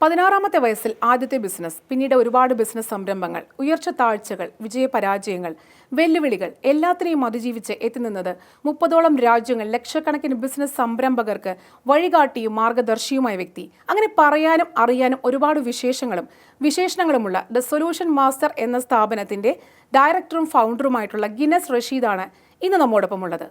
പതിനാറാമത്തെ വയസ്സിൽ ആദ്യത്തെ ബിസിനസ് പിന്നീട് ഒരുപാട് ബിസിനസ് സംരംഭങ്ങൾ ഉയർച്ച താഴ്ചകൾ വിജയപരാജയങ്ങൾ വെല്ലുവിളികൾ എല്ലാത്തിനെയും അതിജീവിച്ച് എത്തിനിന്നത് മുപ്പതോളം രാജ്യങ്ങൾ ലക്ഷക്കണക്കിന് ബിസിനസ് സംരംഭകർക്ക് വഴികാട്ടിയും മാർഗദർശിയുമായ വ്യക്തി. അങ്ങനെ പറയാനും അറിയാനും ഒരുപാട് വിശേഷങ്ങളും വിശേഷണങ്ങളുമുള്ള ദ സൊല്യൂഷൻ മാസ്റ്റർ എന്ന സ്ഥാപനത്തിന്റെ ഡയറക്ടറും ഫൗണ്ടറുമായിട്ടുള്ള ഗിനസ് റഷീദാണ് ഇന്ന് നമ്മോടൊപ്പമുള്ളത്.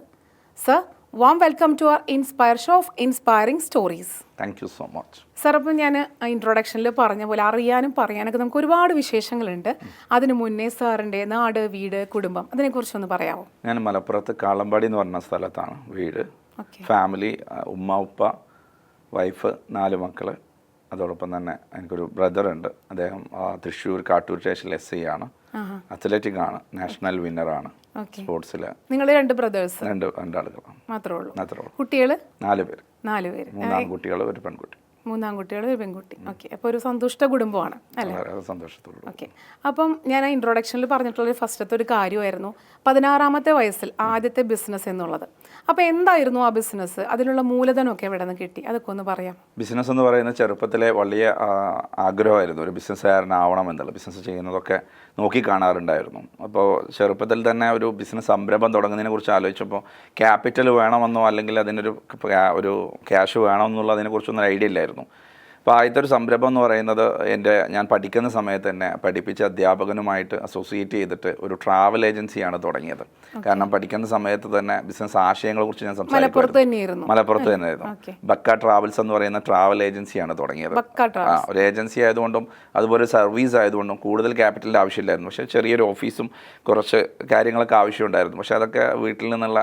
Sir warm welcome to our inspire show of inspiring stories thank you so much sir അപ്പം ഞാൻ ഇൻട്രൊഡക്ഷനിൽ പറഞ്ഞ പോലെ അറിയാനും പറയാനൊക്കെ നമുക്ക് ഒരുപാട് വിശേഷങ്ങളുണ്ട്. അതിനു മുന്നേ സാറിന്റെ നാട് വീട് കുടുംബം അതിനെക്കുറിച്ചൊന്ന് പറയാമോ ഞാൻ മലപ്പുറത്ത് കാളമ്പാടി എന്ന് പറഞ്ഞ സ്ഥലത്താണ് വീട്. ഫാമിലി ഉമ്മ ഉപ്പ വൈഫ് നാല് മക്കൾ അതോടൊപ്പം തന്നെ എനിക്കൊരു ബ്രദറുണ്ട്. അദ്ദേഹം തൃശൂർ തൃശ്ശൂർ കാട്ടൂർ സ്റ്റേഷനിൽ എസ് ഐ ആണ്. അത്ലറ്റിക് ആണ്. നാഷണൽ വിന്നർ ആണ്. സ്പോർട്സിൽ നിങ്ങൾ രണ്ട് ബ്രദേഴ്സ് രണ്ട് രണ്ടാളുകളാണ്. മാത്രമേ ഉള്ളൂ കുട്ടികൾ നാല് പേര്. നാല് പേര്. മൂന്നാം കുട്ടികൾ ഒരു പെൺകുട്ടി. മൂന്നാം മൂന്നാൺകുട്ടികൾ ഒരു പെൺകുട്ടി. ഓക്കെ. അപ്പോൾ ഒരു സന്തുഷ്ട കുടുംബമാണ് അല്ലേ? ഓക്കെ. അപ്പം ഞാൻ ആ ഇൻട്രൊഡക്ഷനിൽ പറഞ്ഞിട്ടുള്ള ഫസ്റ്റത്തെ ഒരു കാര്യമായിരുന്നു. പതിനാറാമത്തെ വയസ്സിൽ ആദ്യത്തെ ബിസിനസ് എന്നുള്ളത്. അപ്പോൾ എന്തായിരുന്നു ആ ബിസിനസ് അതിനുള്ള മൂലധനമൊക്കെ എവിടെ നിന്ന് കിട്ടി? അതൊക്കെ ഒന്ന് പറയാം. ബിസിനസ് എന്ന് പറയുന്ന ചെറുപ്പത്തിലെ വലിയ ആഗ്രഹമായിരുന്നു. ഒരു ബിസിനസ്സുകാരനാവണം എന്നുള്ള. ബിസിനസ് ചെയ്യുന്നതൊക്കെ നോക്കി കാണാറുണ്ടായിരുന്നു. അപ്പോൾ ചെറുപ്പത്തിൽ തന്നെ ഒരു ബിസിനസ് സംരംഭം തുടങ്ങുന്നതിനെ കുറിച്ച് ആലോചിച്ചപ്പോൾ ക്യാപിറ്റൽ വേണമെന്നോ അല്ലെങ്കിൽ അതിനൊരു ഒരു ക്യാഷ് വേണമെന്നുള്ള അതിനെക്കുറിച്ചൊന്നും ഐഡിയ ഇല്ലായിരുന്നു. അപ്പോൾ ആദ്യത്തെ ഒരു സംരംഭം എന്ന് പറയുന്നത് എന്റെ ഞാൻ പഠിക്കുന്ന സമയത്ത് തന്നെ പഠിപ്പിച്ച അധ്യാപകനുമായിട്ട് അസോസിയേറ്റ് ചെയ്തിട്ട് ഒരു ട്രാവൽ ഏജൻസിയാണ് തുടങ്ങിയത്. കാരണം പഠിക്കുന്ന സമയത്ത് തന്നെ ബിസിനസ് ആശയങ്ങളെ കുറിച്ച് ഞാൻ സംസാരിക്കുന്നു മലപ്പുറത്ത് തന്നെയായിരുന്നു. ബക്ക ട്രാവൽസ് എന്ന് പറയുന്ന ട്രാവൽ ഏജൻസിയാണ് തുടങ്ങിയത്. ആ ഒരു ഏജൻസി ആയതുകൊണ്ടും അതുപോലെ സർവീസ് ആയതുകൊണ്ടും കൂടുതൽ ക്യാപിറ്റലിന്റെ ആവശ്യമില്ലായിരുന്നു. പക്ഷേ ചെറിയൊരു ഓഫീസും കുറച്ച് കാര്യങ്ങളൊക്കെ ആവശ്യമുണ്ടായിരുന്നു. പക്ഷേ അതൊക്കെ വീട്ടിൽ നിന്നുള്ള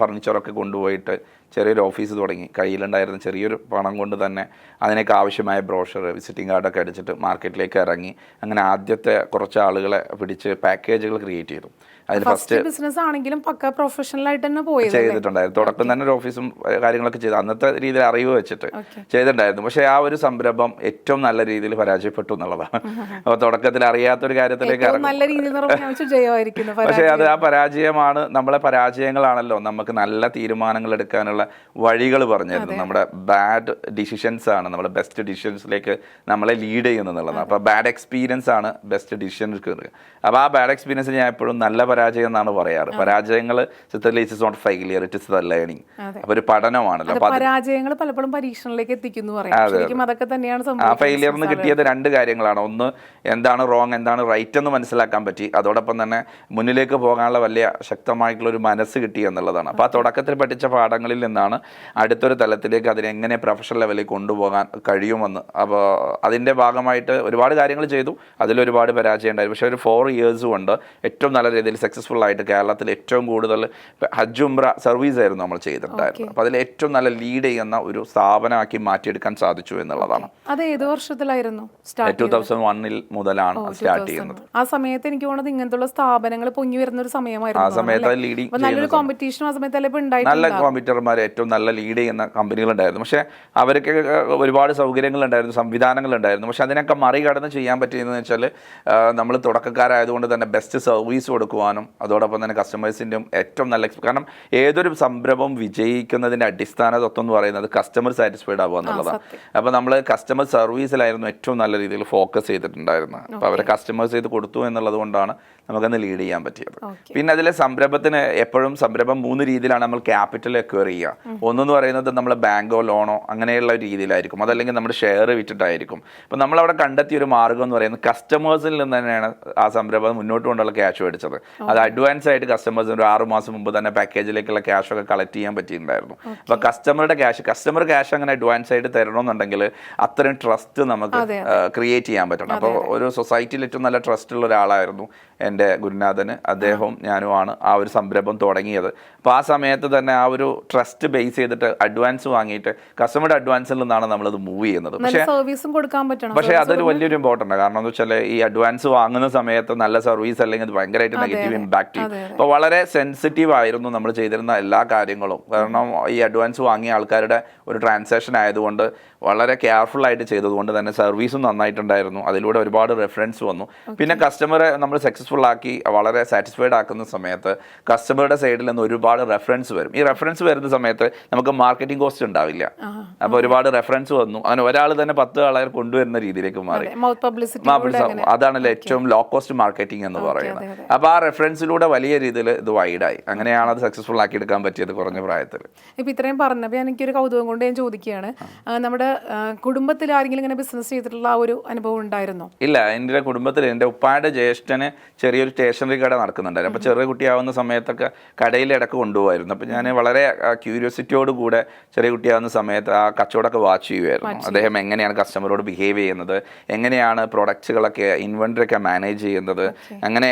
ഫർണിച്ചറൊക്കെ കൊണ്ടുപോയിട്ട് ചെറിയൊരു ഓഫീസ് തുടങ്ങി. കയ്യിലുണ്ടായിരുന്ന ചെറിയൊരു പണം കൊണ്ട് തന്നെ അതിനൊക്കെ ആവശ്യമായ ബ്രോഷർ വിസിറ്റിംഗ് കാർഡൊക്കെ അടിച്ചിട്ട് മാർക്കറ്റിലേക്ക് ഇറങ്ങി. അങ്ങനെ ആദ്യത്തെ കുറച്ച് ആളുകളെ പിടിച്ച് പാക്കേജുകൾ ക്രിയേറ്റ് ചെയ്തു. അതിൽ ഫസ്റ്റ് ബിസിനസ് ആണെങ്കിലും പക്ക പ്രൊഫഷണൽ ആയിട്ട് തന്നെ പോയി ചെയ്തിട്ടുണ്ടായിരുന്നു തുടക്കം തന്നെ ഒരു ഓഫീസും കാര്യങ്ങളൊക്കെ ചെയ്തു. അന്നത്തെ രീതിയിൽ അറിവ് വെച്ചിട്ട് ചെയ്തിട്ടുണ്ടായിരുന്നു. പക്ഷേ ആ ഒരു സംരംഭം ഏറ്റവും നല്ല രീതിയിൽ പരാജയപ്പെട്ടു എന്നുള്ളതാണ്. അപ്പോൾ തുടക്കത്തിൽ അറിയാത്ത ഒരു കാര്യത്തിലേക്ക് നല്ല രീതിയിൽ പക്ഷേ അത് ആ പരാജയമാണ് നമ്മളെ പരാജയങ്ങളാണല്ലോ. നമുക്ക് നല്ല തീരുമാനങ്ങൾ എടുക്കാനുള്ള വഴികൾ പറഞ്ഞു തരുന്നത് നമ്മുടെ ബാഡ് ഡിസിഷൻസ് ആണ് നമ്മുടെ ബെസ്റ്റ് ഡിസിഷൻസിലേക്ക് നമ്മളെ ലീഡ് ചെയ്യുന്നത് എന്നുള്ളതാണ് അപ്പോൾ ബാഡ് എക്സ്പീരിയൻസ് ആണ് ബെസ്റ്റ് ഡിസിഷൻ എടുക്കുന്നത് അപ്പോൾ ആ ബാഡ് എക്സ്പീരിയൻസ് ഞാൻ എപ്പോഴും നല്ല പരാജയം എന്നാണ് പറയാറ്. പരാജയങ്ങൾ is not failure it is the learning അപ്പോൾ ഒരു പഠനമാണല്ലോ. പരാജയങ്ങൾ പലപ്പോഴും പരീക്ഷണത്തിലേക്ക് എത്തിക്കുന്നു അതൊക്കെ തന്നെയാണ് ആ ഫെയിലിയർ എന്ന് കിട്ടിയത് രണ്ട് കാര്യങ്ങളാണ്. ഒന്ന് എന്താണ് റോങ് എന്താണ് റൈറ്റ് എന്ന് മനസ്സിലാക്കാൻ പറ്റി. അതോടൊപ്പം തന്നെ മുന്നിലേക്ക് പോകാനുള്ള വലിയ ശക്തമായിട്ടുള്ള ഒരു മനസ്സ് കിട്ടി എന്നുള്ളതാണ്. അപ്പോൾ ആ തുടക്കത്തിൽ പഠിച്ച പാഠങ്ങളിൽ നിന്നാണ് അടുത്തൊരു തലത്തിലേക്ക് അതിനെങ്ങനെ പ്രൊഫഷണൽ ലെവലിൽ കൊണ്ടുപോകാൻ കഴിയുമെന്ന്. അപ്പോൾ അതിന്റെ ഭാഗമായിട്ട് ഒരുപാട് കാര്യങ്ങൾ ചെയ്തു. അതിലൊരുപാട് പരാജയം ഉണ്ടായിരുന്നു. പക്ഷേ ഒരു ഫോർ ഇയേഴ്സ് കൊണ്ട് ഏറ്റവും നല്ല രീതിയിൽ സക്സസ്ഫുൾ ആയിട്ട് കേരളത്തിൽ ഏറ്റവും കൂടുതൽ ഹജ്ജ് ഉംറ സർവീസ് ആയിരുന്നു നമ്മൾ ചെയ്തിട്ടുണ്ടായിരുന്നത്. അപ്പോൾ അതിൽ ഏറ്റവും നല്ല ലീഡ് ചെയ്യുന്ന ഒരു സ്ഥാപനമാക്കി മാറ്റിയെടുക്കാൻ സാധിച്ചു എന്നുള്ളതാണ്. അത് ഏത് വർഷത്തിലായിരുന്നു ടൂ തൗസൻഡ് വണ്ണിൽ മുതലാണ് സ്റ്റാർട്ട് ചെയ്യുന്നത്. ആ സമയത്ത് എനിക്ക് തോന്നുന്നത് ഇങ്ങനത്തെ സ്ഥാപനങ്ങൾ പൊങ്ങി വരുന്ന ഒരു സമയമായിരുന്നു ആ സമയത്ത് ലീഡിങ് നല്ലൊരു കോമ്പറ്റീഷൻ ആ സമയത്ത് നല്ല കോമ്പറ്റർമാർ ഏറ്റവും നല്ല ലീഡ് ചെയ്യുന്ന കമ്പനികളുണ്ടായിരുന്നു പക്ഷേ അവർക്ക് ഒരുപാട് സൗകര്യങ്ങളുണ്ടായിരുന്നു സംവിധാനങ്ങളുണ്ടായിരുന്നു. പക്ഷേ അതിനൊക്കെ മറികടന്ന് ചെയ്യാൻ പറ്റിയതെന്ന് വെച്ചാൽ നമ്മൾ തുടക്കക്കാരായതുകൊണ്ട് തന്നെ ബെസ്റ്റ് സർവീസ് കൊടുക്കുവാനും അതോടൊപ്പം തന്നെ കസ്റ്റമേഴ്സിന്റെയും ഏറ്റവും നല്ല കാരണം ഏതൊരു സംരംഭം വിജയിക്കുന്നതിന്റെ അടിസ്ഥാന തത്വം എന്ന് പറയുന്നത് കസ്റ്റമർ സാറ്റിസ്ഫൈഡ് ആവുക എന്നുള്ളതാണ്. അപ്പോൾ നമ്മൾ കസ്റ്റമർ സർവീസിലായിരുന്നു ഏറ്റവും നല്ല രീതിയിൽ ഫോക്കസ് ചെയ്തിട്ടുണ്ടായിരുന്നത്. അപ്പോൾ അവരെ കസ്റ്റമേഴ്സ് ചെയ്ത് കൊടുത്തു എന്നുള്ളത് കൊണ്ടാണ് നമുക്കന്ന് ലീഡ് ചെയ്യാൻ പറ്റിയത്. പിന്നെ അതിലെ സംരംഭത്തിന് എപ്പോഴും സംരംഭം മൂന്ന് രീതിയിലാണ് നമ്മൾ ക്യാപിറ്റൽ എക്വയർ ചെയ്യുക. ഒന്നെന്ന് പറയുന്നത് നമ്മൾ ബാങ്കോ ലോണോ അങ്ങനെയുള്ള രീതിയിലായിരിക്കും. അതല്ലെങ്കിൽ നമ്മുടെ ഷെയർ വിറ്റിട്ടായിരിക്കും. അപ്പം നമ്മളവിടെ കണ്ടെത്തിയ ഒരു മാർഗം എന്ന് പറയുന്നത് കസ്റ്റമേഴ്സിൽ നിന്ന് തന്നെയാണ് ആ സംരംഭം മുന്നോട്ട് കൊണ്ടുള്ള ക്യാഷ് മേടിച്ചത്. അത് അഡ്വാൻസ് ആയിട്ട് കസ്റ്റമേഴ്സിന് ഒരു ആറ് മാസം മുമ്പ് തന്നെ പാക്കേജിലേക്കുള്ള ക്യാഷ് ഒക്കെ കളക്ട് ചെയ്യാൻ പറ്റിയിട്ടുണ്ടായിരുന്നു. അപ്പോൾ കസ്റ്റമറുടെ ക്യാഷ് കസ്റ്റമർ ക്യാഷ് അങ്ങനെ അഡ്വാൻസ് ആയിട്ട് തരണമെന്നുണ്ടെങ്കിൽ അത്രയും ട്രസ്റ്റ് നമുക്ക് ക്രിയേറ്റ് ചെയ്യാൻ പറ്റണം. അപ്പോൾ ഒരു സൊസൈറ്റിയിൽ ഏറ്റവും നല്ല ട്രസ്റ്റ് ഉള്ള ഒരാളായിരുന്നു. എന്റെ ഗുരുനാഥന് അദ്ദേഹവും ഞാനുമാണ് ആ ഒരു സംരംഭം തുടങ്ങിയത്. അപ്പോൾ ആ സമയത്ത് തന്നെ ആ ഒരു ട്രസ്റ്റ് ബേസ് ചെയ്തിട്ട് അഡ്വാൻസ് വാങ്ങിയിട്ട് കസ്റ്റമറുടെ അഡ്വാൻസിൽ നിന്നാണ് നമ്മളത് മൂവ് ചെയ്യുന്നത്. പക്ഷേ സർവീസും കൊടുക്കാൻ പറ്റണം. പക്ഷേ അതൊരു വലിയൊരു ഇമ്പോർട്ടന്റ് കാരണം എന്ന് വെച്ചാൽ ഈ അഡ്വാൻസ് വാങ്ങുന്ന സമയത്ത് നല്ല സർവീസ് അല്ലെങ്കിൽ അത് ഭയങ്കരമായിട്ട് നെഗറ്റീവ് ഇമ്പാക്ട് ചെയ്യും. അപ്പോൾ വളരെ സെൻസിറ്റീവ് ആയിരുന്നു നമ്മൾ ചെയ്തിരുന്ന എല്ലാ കാര്യങ്ങളും. കാരണം ഈ അഡ്വാൻസ് വാങ്ങിയ ആൾക്കാരുടെ ഒരു ട്രാൻസാക്ഷൻ ആയതുകൊണ്ട് വളരെ കെയർഫുൾ ആയിട്ട് ചെയ്തതുകൊണ്ട് തന്നെ സർവീസും നന്നായിട്ടുണ്ടായിരുന്നു. അതിലൂടെ ഒരുപാട് റെഫറൻസ് വന്നു. പിന്നെ കസ്റ്റമറെ നമ്മൾ സക്സസ്ഫുൾ ആക്കി വളരെ സാറ്റിസ്ഫൈഡ് ആക്കുന്ന സമയത്ത് കസ്റ്റമറുടെ സൈഡിൽ നിന്ന് ഒരുപാട് റെഫറൻസ് വരും. ഈ റെഫറൻസ് വരുന്ന സമയത്ത് നമുക്ക് മാർക്കറ്റിംഗ് കോസ്റ്റ് ഉണ്ടാവില്ല. അപ്പോൾ ഒരുപാട് റെഫറൻസ് വന്നു. അങ്ങനെ ഒരാൾ തന്നെ പത്ത് ആളെ കൊണ്ടുവരുന്ന രീതിയിലേക്ക് മാറി. അതാണല്ലോ ഏറ്റവും ലോ കോസ്റ്റ് മാർക്കറ്റിംഗ് എന്ന് പറയുന്നത്. അപ്പോൾ ആ റെഫറൻസിലൂടെ വലിയ രീതിയിൽ ഇത് വൈഡായി അങ്ങനെയാണ് അത് സക്സസ്ഫുൾ ആക്കി എടുക്കാൻ പറ്റിയത് കുറഞ്ഞ പ്രായത്തിൽ ഇപ്പോൾ ഇത്രയും പറഞ്ഞപ്പോൾ എനിക്കൊരു കൗതുകം കൊണ്ട് ഞാൻ ചോദിക്കുകയാണ്. നമ്മുടെ കുടുംബത്തിൽ ആരെങ്കിലും ഇങ്ങനെ ബിസിനസ് ചെയ്തിട്ടുള്ള ആ ഒരു അനുഭവം ഉണ്ടായിരുന്നോ? ഇല്ല എന്റെ കുടുംബത്തിൽ എന്റെ ഉപ്പായുടെ ജ്യേഷ്ഠന് ചെറിയൊരു സ്റ്റേഷനറി കട നടക്കുന്നുണ്ടായിരുന്നു. അപ്പോൾ ചെറിയ കുട്ടിയാവുന്ന സമയത്തൊക്കെ കടയിൽ ഇടയ്ക്ക് കൊണ്ടുപോകായിരുന്നു അപ്പോൾ ഞാൻ വളരെ ക്യൂരിയോസിറ്റിയോട് കൂടെ ചെറിയ കുട്ടിയാവുന്ന സമയത്ത് ആ കച്ചവടമൊക്കെ വാച്ച് ചെയ്യുമായിരുന്നു അദ്ദേഹം എങ്ങനെയാണ് കസ്റ്റമറോട് ബിഹേവ് ചെയ്യുന്നത്? എങ്ങനെയാണ് പ്രൊഡക്ട്സുകളൊക്കെ ഇൻവെന്ററി ഒക്കെ മാനേജ് ചെയ്യുന്നത് അങ്ങനെ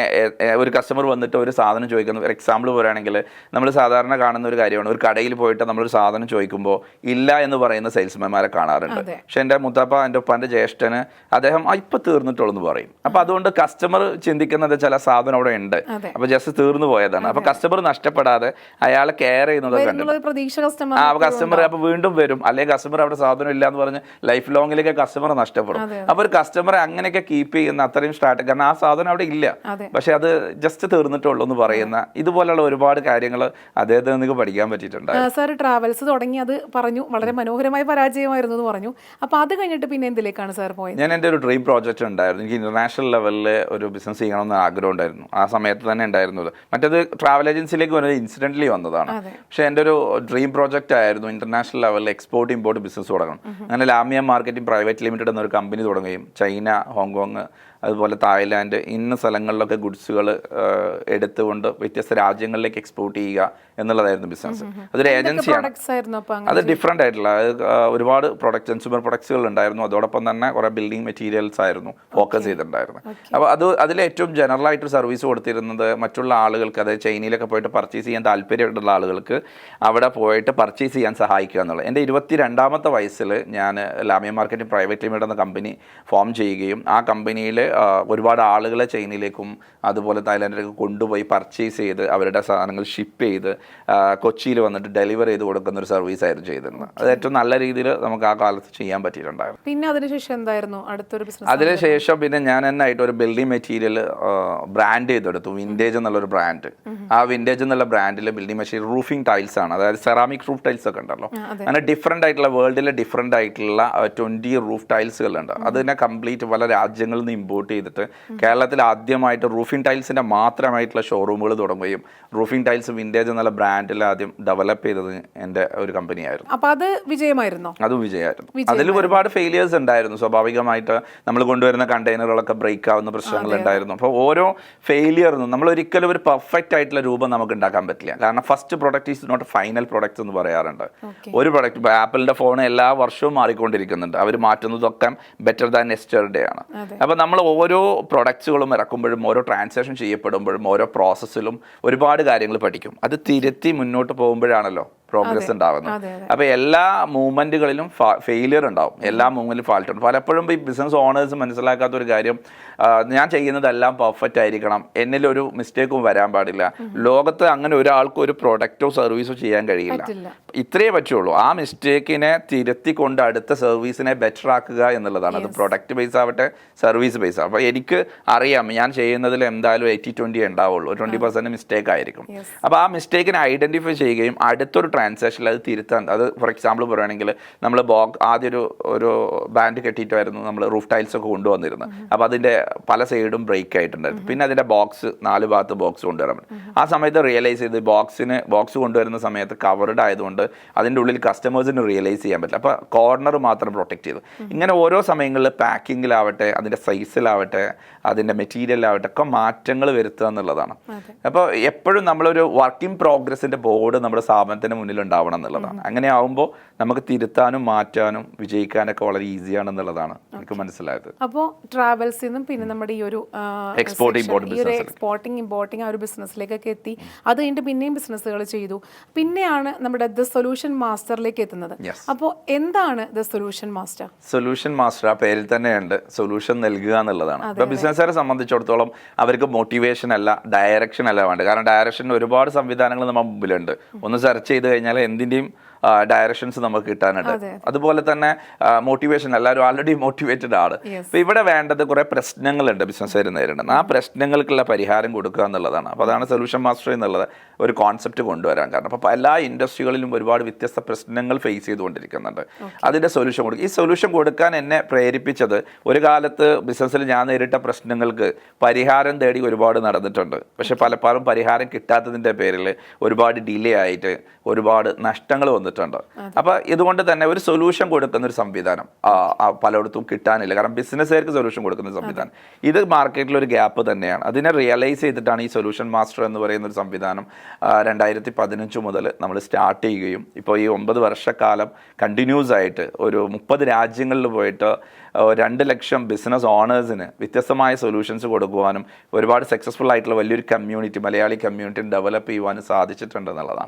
ഒരു കസ്റ്റമർ വന്നിട്ട് ഒരു സാധനം ചോദിക്കുന്നത് ഒരു എക്സാമ്പിൾ പറയുകയാണെങ്കിൽ നമ്മൾ സാധാരണ കാണുന്ന ഒരു കാര്യമാണ്. ഒരു കടയിൽ പോയിട്ട് നമ്മളൊരു സാധനം ചോദിക്കുമ്പോൾ ഇല്ല എന്ന് പറയുന്ന സെയിൽസ്മാൻമാരെ കാണാറുണ്ട്. പക്ഷെ എന്റെ മുത്തപ്പ എന്റെ ഉപ്പാന്റെ ജ്യേഷ്ഠന് അദ്ദേഹം ഇപ്പം ഇപ്പൊ തീർന്നിട്ടുള്ളൂ എന്ന് പറയും. അപ്പോൾ അതുകൊണ്ട് കസ്റ്റമർ ചിന്തിക്കുന്നത് ചില സാധനം അവിടെ ഉണ്ട്. അപ്പൊ ജസ്റ്റ് തീർന്നു പോയതാണ്. അപ്പൊ കസ്റ്റമർ നഷ്ടപ്പെടാതെ അയാൾ കെയർ ചെയ്യുന്നത് ആ കസ്റ്റമർ അപ്പൊ വീണ്ടും വരും. അല്ലെങ്കിൽ കസ്റ്റമർ അവിടെ സാധനം ഇല്ല എന്ന് പറഞ്ഞ് ലൈഫ് ലോങ്ങിലേക്ക് കസ്റ്റമർ നഷ്ടപ്പെടും. അപ്പൊ ഒരു കസ്റ്റമറെ അങ്ങനെയൊക്കെ കീപ്പ് ചെയ്യുന്ന അത്രയും സ്റ്റാർട്ട് കാരണം ആ സാധനം അവിടെ ഇല്ല. പക്ഷെ അത് ജസ്റ്റ് തീർന്നിട്ടുള്ളൂ എന്ന് പറയുന്ന ഇതുപോലുള്ള ഒരുപാട് കാര്യങ്ങൾ അദ്ദേഹത്തിൽ നിന്ന് പഠിക്കാൻ പറ്റിയിട്ടുണ്ട്. സാർ ട്രാവൽസ് തുടങ്ങി അത് പറഞ്ഞു. വളരെ മനോഹരമായ പരാജയമായിരുന്നു എന്ന് പറഞ്ഞു. അപ്പൊ അത് കഴിഞ്ഞിട്ട് പിന്നെ എന്തിലേക്കാണ് സാർ പോയത്? ഞാൻ എന്റെ ഒരു ഡ്രീം പ്രോജക്റ്റ് ഉണ്ടായിരുന്നു. എനിക്ക് ഇന്റർനാഷണൽ ലെവലിൽ ഒരു ബിസിനസ് ചെയ്യണമെന്ന് ആഗ്രഹം ഉണ്ടായിരുന്നു ആ സമയത്ത് തന്നെ ഉണ്ടായിരുന്നത്. മറ്റേത് ട്രാവൽ ഏജൻസിയിലേക്ക് വരുന്നത് ഇൻസിഡന്റലി വന്നതാണ്. പക്ഷെ പക്ഷേ എന്റെ ഒരു ഡ്രീം പ്രോജക്റ്റ് ആയിരുന്നു ഇന്റർനാഷണൽ ലെവലിൽ എക്സ്പോർട്ട് ഇമ്പോർട്ട് ബിസിനസ് തുടങ്ങണം. അങ്ങനെ ലാമിയ മാർക്കറ്റിംഗ് പ്രൈവറ്റ് ലിമിറ്റഡ് എന്നൊരു കമ്പനി തുടങ്ങുകയും ചൈന ഹോങ്കോങ് അതുപോലെ തായ്ലാൻഡ് ഇന്ന സ്ഥലങ്ങളിലൊക്കെ ഗുഡ്സുകൾ എടുത്തുകൊണ്ട് വ്യത്യസ്ത രാജ്യങ്ങളിലേക്ക് എക്സ്പോർട്ട് ചെയ്യുക എന്നുള്ളതായിരുന്നു ബിസിനസ് അതൊരു ഏജൻസിയാണ്. അത് ഡിഫറെന്റ് ആയിട്ടുള്ള ഒരുപാട് പ്രൊഡക്റ്റ് കൺസ്യൂമർ പ്രൊഡക്ട്സുകൾ ഉണ്ടായിരുന്നു. അതോടൊപ്പം തന്നെ കുറേ ബിൽഡിംഗ് മെറ്റീരിയൽസ് ആയിരുന്നു ഫോക്കസ് ചെയ്തിട്ടുണ്ടായിരുന്നത്. അപ്പോൾ അത് അതിൽ ഏറ്റവും ജനറൽ ആയിട്ട് സർവീസ് കൊടുത്തിരുന്നത് മറ്റുള്ള ആളുകൾക്ക് അതായത് ചൈനയിലൊക്കെ പോയിട്ട് പർച്ചേസ് ചെയ്യാൻ താല്പര്യമുള്ള ആളുകൾക്ക് അവിടെ പോയിട്ട് പർച്ചേസ് ചെയ്യാൻ സഹായിക്കുക എന്നുള്ളത്. എന്റെ ഇരുപത്തി രണ്ടാമത്തെ വയസ്സിൽ ഞാൻ ലാമിയ മാർക്കറ്റിംഗ് പ്രൈവറ്റ് ലിമിറ്റഡ് എന്ന കമ്പനി ഫോം ചെയ്യുകയും ആ കമ്പനിയിൽ ഒരുപാട് ആളുകളെ ചൈനയിലേക്കും അതുപോലെ തായ്ലാൻഡിലേക്ക് കൊണ്ടുപോയി പർച്ചേസ് ചെയ്ത് അവരുടെ സാധനങ്ങൾ ഷിപ്പ് ചെയ്ത് കൊച്ചിയിൽ വന്നിട്ട് ഡെലിവർ ചെയ്ത് കൊടുക്കുന്ന ഒരു സർവീസ് ആയിരുന്നു ചെയ്തിരുന്നത്. അത് ഏറ്റവും നല്ല രീതിയിൽ നമുക്ക് ആ കാലത്ത് ചെയ്യാൻ പറ്റിയിട്ടുണ്ടായിരുന്നു. പിന്നെ അതിനുശേഷം എന്തായിരുന്നു? അടുത്തൊരു ബിസിനസ് അതിനുശേഷം പിന്നെ ഞാൻ എന്നായിട്ട് ഒരു ബിൽഡിംഗ് മെറ്റീരിയൽ ബ്രാൻഡ് ചെയ്തെടുത്തു. വിന്റേജ് എന്നുള്ളൊരു ബ്രാൻഡ് ആ വിന്റേജ് എന്നുള്ള ബ്രാൻഡിൽ ബിൽഡിംഗ് മെറ്റീരിയൽ റൂഫിംഗ് ടൈൽസ് ആണ്. അതായത് സെറാമിക് റൂഫ് ടൈൽസ് ഒക്കെ ഉണ്ടല്ലോ. അങ്ങനെ ഡിഫറെന്റ് ആയിട്ടുള്ള വേൾഡിലെ ഡിഫറെന്റ് ആയിട്ടുള്ള ട്വന്റി റൂഫ് ടൈൽസുകളുണ്ട് അതിനെ കംപ്ലീറ്റ് പല രാജ്യങ്ങളിൽ നിന്ന് ഇമ്പോർട്ട് ചെയ്തിട്ട് കേരളത്തിൽ ആദ്യമായിട്ട് റൂഫിംഗ് ടൈൽസിന്റെ മാത്രമായിട്ടുള്ള ഷോറൂമുകൾ തുടങ്ങുകയും റൂഫിംഗ് ടൈൽസ് വിന്റേജ് എന്നുള്ള ബ്രാൻഡിൽ ആദ്യം ഡെവലപ്പ് ചെയ്തത് എന്റെ ഒരു കമ്പനിയായിരുന്നു അപ്പോൾ അത് വിജയമായിരുന്നു? അത് വിജയമായിരുന്നു. അതിൽ ഒരുപാട് ഫെയിലിയേഴ്സ് ഉണ്ടായിരുന്നു. സ്വാഭാവികമായിട്ട് നമ്മൾ കൊണ്ടുവരുന്ന കണ്ടെയ്നറുകളൊക്കെ ബ്രേക്ക് ആവുന്ന പ്രശ്നങ്ങൾ ഉണ്ടായിരുന്നു. അപ്പോൾ ഓരോ ഫെയിലിയറിനും നമ്മൾ ഒരിക്കലും ഒരു പെർഫെക്റ്റ് ആയിട്ടുള്ള രൂപം നമുക്ക് ഉണ്ടാക്കാൻ പറ്റില്ല. കാരണം first product is not final product എന്ന് പറയാറുണ്ട്. ഒരു പ്രൊഡക്റ്റ് ഇപ്പോൾ ആപ്പിളിന്റെ ഫോൺ എല്ലാ വർഷവും മാറിക്കൊണ്ടിരിക്കുന്നുണ്ട്. അവർ മാറ്റുന്നതൊക്കെ ബെറ്റർ ദാൻ നെസ്റ്റർഡേ ആണ്. അതെ. അപ്പോൾ നമ്മൾ ഓരോ പ്രൊഡക്ട്സുകളും ഇറക്കുമ്പോഴും ഓരോ ട്രാൻസാക്ഷൻ ചെയ്യപ്പെടുമ്പോഴും ഓരോ പ്രോസസ്സിലും ഒരുപാട് കാര്യങ്ങൾ പഠിക്കും. അത് തിരുത്തി മുന്നോട്ട് പോകുമ്പോഴാണല്ലോ പ്രോഗ്രസ് ഉണ്ടാവുന്നത്. അപ്പോൾ എല്ലാ മൂവ്മെന്റുകളിലും ഫെയിലിയർ ഉണ്ടാവും. എല്ലാ മൂവ്മെന്റിലും ഫാൾട്ട് ഉണ്ട് പലപ്പോഴും ഈ ബിസിനസ് ഓണേഴ്സ് മനസ്സിലാക്കാത്ത ഒരു കാര്യം ഞാൻ ചെയ്യുന്നതെല്ലാം പെർഫെക്റ്റ് ആയിരിക്കണം. എന്നിലൊരു മിസ്റ്റേക്കും വരാൻ പാടില്ല. ലോകത്ത് അങ്ങനെ ഒരാൾക്കും ഒരു പ്രൊഡക്റ്റോ സർവീസോ ചെയ്യാൻ കഴിയില്ല. ഇത്രയേ പറ്റുള്ളൂ. ആ മിസ്റ്റേക്കിനെ തിരുത്തിക്കൊണ്ട് അടുത്ത സർവീസിനെ ബെറ്റർ ആക്കുക എന്നുള്ളതാണ്. അത് പ്രൊഡക്റ്റ് ബേസ് ആവട്ടെ സർവീസ് ബേസ് ആവട്ടെ. അപ്പോൾ എനിക്ക് അറിയാം ഞാൻ ചെയ്യുന്നതിൽ എന്തായാലും എയ്റ്റി ട്വന്റി ഉണ്ടാവുള്ളൂ. ട്വന്റി പെർസെന്റ് മിസ്റ്റേക്ക് ആയിരിക്കും. അപ്പോൾ ആ മിസ്റ്റേക്കിനെ ഐഡന്റിഫൈ ചെയ്യുകയും അടുത്തൊരു ട്രാൻസാക്ഷനിൽ അത് തിരുത്താൻ അത് ഫോർ എക്സാമ്പിൾ പറയുകയാണെങ്കിൽ നമ്മൾ ബോഗ് ആദ്യം ഒരു ഒരു ബാൻഡ് കെട്ടിയിട്ടായിരുന്നു നമ്മൾ റൂഫ് ടൈൽസ് ഒക്കെ കൊണ്ടുവന്നിരുന്നത്. അപ്പോൾ അതിന്റെ പല സൈഡും ബ്രേക്ക് ആയിട്ടുണ്ടായിരുന്നു. പിന്നെ അതിന്റെ ബോക്സ് നാല് ഭാഗത്ത് ബോക്സ് കൊണ്ടുവരാൻ പറ്റും. ആ സമയത്ത് റിയലൈസ് ചെയ്ത് ബോക്സിന് ബോക്സ് കൊണ്ടുവരുന്ന സമയത്ത് കവർഡ് ആയതുകൊണ്ട് അതിന്റെ ഉള്ളിൽ കസ്റ്റമേഴ്സിന് റിയലൈസ് ചെയ്യാൻ പറ്റില്ല. അപ്പോൾ കോർണർ മാത്രം പ്രൊട്ടക്ട് ചെയ്തു. ഇങ്ങനെ ഓരോ സമയങ്ങളിൽ പാക്കിങ്ങിലാവട്ടെ അതിന്റെ സൈസിലാവട്ടെ അതിന്റെ മെറ്റീരിയലാവട്ടെ ഒക്കെ മാറ്റങ്ങൾ വരുത്തുക എന്നുള്ളതാണ്. അപ്പോൾ എപ്പോഴും നമ്മളൊരു വർക്കിംഗ് പ്രോഗ്രസിന്റെ ബോർഡ് നമ്മുടെ സ്ഥാപനത്തിന് മുന്നിൽ ഉണ്ടാവണം എന്നുള്ളതാണ്. അങ്ങനെ ആവുമ്പോൾ നമുക്ക് തിരുത്താനും മാറ്റാനും വിജയിക്കാനൊക്കെ വളരെ ഈസിയാണെന്നുള്ളതാണ് എനിക്ക് മനസ്സിലായത്. അപ്പോൾ ട്രാവൽസിൽ നിന്നും പിന്നെ നമ്മുടെ ഈ ഒരു എക്സ്പോർട്ടിംഗ് ഇമ്പോർട്ടിംഗ് section, import ഈ ഒരു എക്സ്പോർട്ടിങ് ഇമ്പോർട്ടിങ് ആ ഒരു ബിസിനസ്സിലേക്കൊക്കെ എത്തി. അത് കഴിഞ്ഞിട്ട് പിന്നെയും ബിസിനസ്സുകൾ ചെയ്തു. പിന്നെയാണ് നമ്മുടെ ദ സൊല്യൂഷൻ മാസ്റ്ററിലേക്ക് എത്തുന്നത്. അപ്പോൾ എന്താണ് the solution master solution master ആ പേരിൽ തന്നെയുണ്ട്. സൊല്യൂഷൻ നൽകുക എന്നുള്ളതാണ്. ബിസിനസ്സുകാരെ സംബന്ധിച്ചിടത്തോളം അവർക്ക് മോട്ടിവേഷൻ അല്ല ഡയറക്ഷൻ അല്ല വേണ്ടത്. കാരണം ഡയറക്ഷൻ ഒരുപാട് സംവിധാനങ്ങൾ നമ്മുടെ മുമ്പിലുണ്ട്. ഒന്ന് സെർച്ച് ചെയ്ത് കഴിഞ്ഞാൽ എന്തിന്റെയും ഡയറക്ഷൻസ് നമുക്ക് കിട്ടാനുണ്ട്. അതുപോലെ തന്നെ മോട്ടിവേഷൻ എല്ലാവരും ആൾറെഡി മോട്ടിവേറ്റഡ് ആണ്. അപ്പൊ ഇവിടെ വേണ്ടത് കുറെ പ്രശ്നങ്ങളുണ്ട് ബിസിനസ്സുകാർ നേരിടുന്നത് ആ പ്രശ്നങ്ങൾക്കുള്ള പരിഹാരം കൊടുക്കുക എന്നുള്ളതാണ്. അപ്പോൾ അതാണ് സൊല്യൂഷൻ മാസ്റ്റർ എന്നുള്ളത് ഒരു കോൺസെപ്റ്റ് കൊണ്ടുവരാൻ കാരണം. അപ്പോൾ എല്ലാ ഇൻഡസ്ട്രികളിലും ഒരുപാട് വ്യത്യസ്ത പ്രശ്നങ്ങൾ ഫേസ് ചെയ്തുകൊണ്ടിരിക്കുന്നുണ്ട്. അതിന്റെ സൊല്യൂഷൻ കൊടുക്കുക. ഈ സൊല്യൂഷൻ കൊടുക്കാൻ എന്നെ പ്രേരിപ്പിച്ചത് ഒരു കാലത്ത് ബിസിനസ്സിൽ ഞാൻ നേരിട്ട പ്രശ്നങ്ങൾക്ക് പരിഹാരം തേടി ഒരുപാട് നടന്നിട്ടുണ്ട്. പക്ഷെ പലപ്പോഴും പരിഹാരം കിട്ടാത്തതിന്റെ പേരിൽ ഒരുപാട് ഡിലേ ആയിട്ട് ഒരുപാട് നഷ്ടങ്ങൾ വന്നിട്ടുണ്ട്. അപ്പോൾ ഇതുകൊണ്ട് തന്നെ ഒരു സൊല്യൂഷൻ കൊടുക്കുന്ന ഒരു സംവിധാനം പലയിടത്തും കിട്ടാനില്ല. കാരണം ബിസിനസ്സുകാർക്ക് സൊല്യൂഷൻ കൊടുക്കുന്ന സംവിധാനം. ഇത് മാർക്കറ്റിൽ ഒരു ഗ്യാപ്പ് തന്നെയാണ്. അതിനെ റിയലൈസ് ചെയ്തിട്ടാണ് ഈ സൊല്യൂഷൻ മാസ്റ്റർ എന്ന് പറയുന്ന ഒരു സംവിധാനം രണ്ടായിരത്തി പതിനഞ്ച് മുതൽ നമ്മൾ സ്റ്റാർട്ട് ചെയ്യുകയും ഇപ്പോൾ ഈ ഒമ്പത് വർഷക്കാലം കണ്ടിന്യൂസ് ആയിട്ട് ഒരു മുപ്പത് രാജ്യങ്ങളിൽ പോയിട്ട് രണ്ട് ലക്ഷം ബിസിനസ് ഓണേഴ്സിന് വ്യത്യസ്തമായ സൊല്യൂഷൻസ് കൊടുക്കുവാനും ഒരുപാട് സക്സസ്ഫുൾ ആയിട്ടുള്ള വലിയൊരു കമ്മ്യൂണിറ്റി മലയാളി കമ്മ്യൂണിറ്റി ഡെവലപ്പ് ചെയ്യുവാനും സാധിച്ചിട്ടുണ്ട് എന്നുള്ളതാണ്.